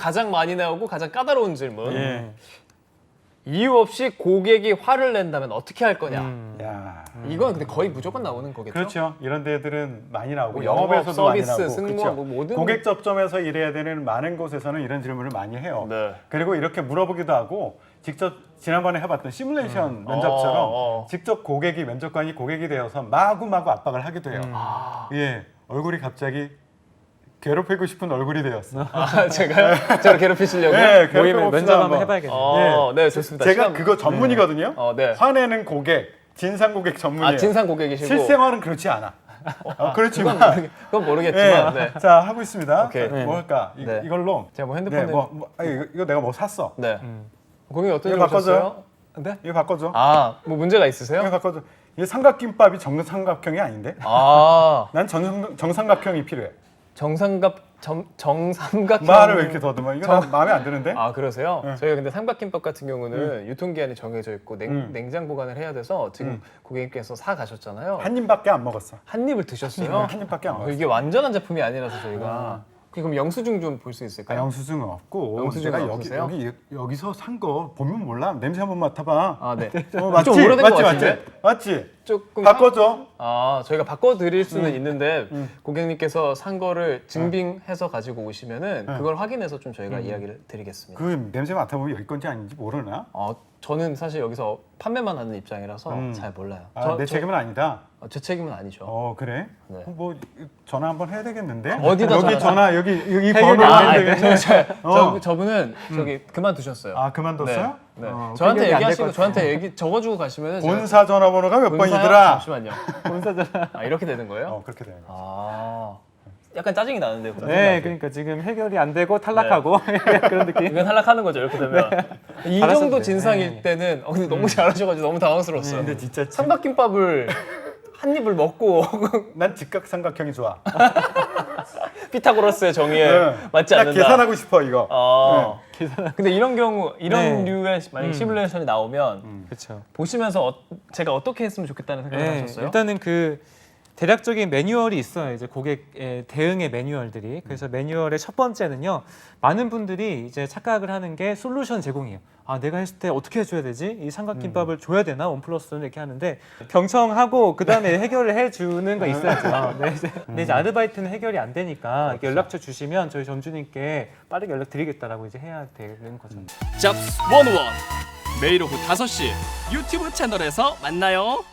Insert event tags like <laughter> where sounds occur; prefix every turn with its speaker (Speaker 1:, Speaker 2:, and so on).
Speaker 1: 가장 많이 나오고 가장 까다로운 질문.
Speaker 2: 예.
Speaker 1: 이유 없이 고객이 화를 낸다면 어떻게 할 거냐?
Speaker 2: 음.
Speaker 3: 야.
Speaker 1: 이건 근데 거의 무조건 나오는 거겠죠.
Speaker 3: 그렇죠. 이런 데들은 많이 나오고
Speaker 1: 뭐
Speaker 3: 영업에서도
Speaker 1: 영업,
Speaker 3: 많이
Speaker 1: 서비스,
Speaker 3: 나오고
Speaker 1: 승무원,
Speaker 3: 그렇죠.
Speaker 1: 뭐 모든-
Speaker 3: 고객 접점에서 일해야 되는 많은 곳에서는 이런 질문을 많이 해요.
Speaker 1: 네.
Speaker 3: 그리고 이렇게 물어보기도 하고 직접 지난번에 해봤던 시뮬레이션 면접처럼
Speaker 1: 어, 어.
Speaker 3: 직접 고객이 면접관이 고객이 되어서 마구마구 압박을 하기도 해요.
Speaker 1: 아.
Speaker 3: 예, 얼굴이 갑자기 괴롭히고 싶은 얼굴이 되었어.
Speaker 1: 아, 제가요? 저를?
Speaker 3: 예,
Speaker 2: 모임에
Speaker 3: 괴롭혀봅시다,
Speaker 2: 면접 한번
Speaker 3: 한번.
Speaker 2: 해봐야겠네요.
Speaker 1: 어, 네, 좋습니다.
Speaker 3: 제가
Speaker 1: 시간-
Speaker 3: 그거 전문이거든요.
Speaker 1: 어, 네.
Speaker 3: 화내는 고객, 진상 고객 전문이에요.
Speaker 1: 아, 진상 고객이시고.
Speaker 3: 실생활은 그렇지 않아. 어, 그렇지만
Speaker 1: 그건 모르겠지만.
Speaker 3: 예.
Speaker 1: 네.
Speaker 3: 자 하고 있습니다.
Speaker 1: 오케이.
Speaker 3: 자, 뭐 할까? 이,
Speaker 1: 네.
Speaker 3: 이걸로
Speaker 1: 제가 뭐
Speaker 3: 네,
Speaker 1: 핸드폰에
Speaker 3: 뭐, 뭐 아, 이거, 이거 내가 뭐 샀어.
Speaker 1: 네. 고객이 어떤
Speaker 3: 이거? 바꿔줘요?
Speaker 1: 네?
Speaker 3: 이거 바꿔줘.
Speaker 1: 아, 뭐 문제가 있으세요?
Speaker 3: 이거 바꿔줘. 이게 삼각김밥이 정삼각형이 아닌데?
Speaker 1: 아,
Speaker 3: 난 정, 정삼각형이 필요해.
Speaker 1: 정삼각 정, 정삼각형
Speaker 3: 말을 왜 이렇게 더듬어? 이거 난 마음에 안 드는데?
Speaker 1: 아 그러세요?
Speaker 3: 네.
Speaker 1: 저희가 근데 삼각김밥 같은 경우는 유통기한이 정해져 있고 냉,
Speaker 3: 음.
Speaker 1: 냉장 보관을 해야 돼서 지금
Speaker 3: 음.
Speaker 1: 고객님께서 사 가셨잖아요. 한,
Speaker 3: 한 입밖에 안 먹었어.
Speaker 1: 입을 드셨어요?
Speaker 3: 한 입밖에 안
Speaker 1: 어,
Speaker 3: 먹었어.
Speaker 1: 이게 완전한 제품이 아니라서 저희가 그럼 영수증 좀 볼수
Speaker 3: 아,
Speaker 1: 있을까요?
Speaker 3: 영수증은 없고
Speaker 1: 영수증은
Speaker 3: 내가 여기,
Speaker 1: 없으세요?
Speaker 3: 여기 여기서 산 거 보면 몰라. 냄새 한번 맡아봐.
Speaker 1: 아 네. <laughs>
Speaker 3: 어, 맞지?
Speaker 1: 좀 오래된
Speaker 3: 맞지?
Speaker 1: 것? 같은데?
Speaker 3: 맞지?
Speaker 1: 조금
Speaker 3: 바꿔줘.
Speaker 1: 아 저희가 바꿔드릴 수는 있는데
Speaker 3: 음.
Speaker 1: 고객님께서 산 거를 증빙해서 가지고 오시면은
Speaker 3: 네.
Speaker 1: 그걸 확인해서 좀 저희가
Speaker 3: 음.
Speaker 1: 이야기를 드리겠습니다.
Speaker 3: 그 냄새 맡아보면 여기 건지 아닌지 모르나?
Speaker 1: 어, 저는 사실 여기서 판매만 하는 입장이라서
Speaker 3: 음.
Speaker 1: 잘 몰라요.
Speaker 3: 아,
Speaker 1: 저-
Speaker 3: 내
Speaker 1: 저-
Speaker 3: 책임은 아니다.
Speaker 1: 어, 제 책임은 아니죠.
Speaker 3: 어 그래?
Speaker 1: 네.
Speaker 3: 어, 뭐 전화 한번 해야 되겠는데?
Speaker 1: 어디다
Speaker 3: 여기
Speaker 1: 전화?
Speaker 3: 전화 여기 여기 번호로 하면
Speaker 1: 네.
Speaker 3: 되겠네.
Speaker 1: 저, 저,
Speaker 3: 어.
Speaker 1: 저분은 저기 그만두셨어요.
Speaker 3: 아 그만뒀어요?
Speaker 1: 네. 네.
Speaker 3: 어,
Speaker 1: 저한테
Speaker 3: 해결이 안될
Speaker 1: 얘기하시고
Speaker 3: 것
Speaker 1: 저한테 얘기 적어주고 가시면은 제가
Speaker 3: 본사 전화번호가 몇? 번이더라?
Speaker 1: 잠시만요. <laughs> 아 이렇게 되는 거예요?
Speaker 3: 어 그렇게 되는 거.
Speaker 1: 아 약간 짜증이 나는데요. 그러면?
Speaker 2: 네, 그러니까 지금 해결이 안 되고 탈락하고 <laughs> 그런 느낌.
Speaker 1: 이건 탈락하는 거죠 이렇게 되면. 이
Speaker 2: 잘하셨네.
Speaker 1: 정도 진상일
Speaker 2: 네.
Speaker 1: 때는 어, 근데 너무 잘하셔가지고 너무 당황스러웠어요.
Speaker 3: 근데 진짜 지-
Speaker 1: 삼각김밥을 한 입을 먹고 <laughs>
Speaker 3: 난 직각 삼각형이 좋아.
Speaker 1: 피타고라스의 정의에
Speaker 3: 네.
Speaker 1: 맞지
Speaker 3: 나
Speaker 1: 않는다.
Speaker 3: 계산하고 싶어 이거.
Speaker 1: 아. <laughs> 근데 이런 경우 이런
Speaker 2: 네.
Speaker 1: 류의 만약
Speaker 2: 음.
Speaker 1: 시뮬레이션이 나오면
Speaker 3: 음.
Speaker 2: 그렇죠.
Speaker 1: 보시면서 어, 제가 어떻게 했으면 좋겠다는 생각을
Speaker 2: 네,
Speaker 1: 하셨어요?
Speaker 2: 일단은 그 대략적인 매뉴얼이 있어요. 이제 고객의 대응의 매뉴얼들이. 그래서 매뉴얼의 첫 번째는요. 많은 분들이 이제 착각을 하는 게 솔루션 제공이에요. 아, 내가 했을 때 어떻게 해줘야 되지? 이 삼각김밥을 줘야 되나? 원 플러스 는 이렇게 하는데 경청하고 그 다음에 해결을 해주는 거 있어야죠. 네, 이제. 근데 이제 아르바이트는 해결이 안 되니까 이렇게 연락처 주시면 저희 점주님께 빠르게 연락 드리겠다라고 이제 해야 되는 거죠.
Speaker 4: 잡스 원원 매일 오후 5시 유튜브 채널에서 만나요.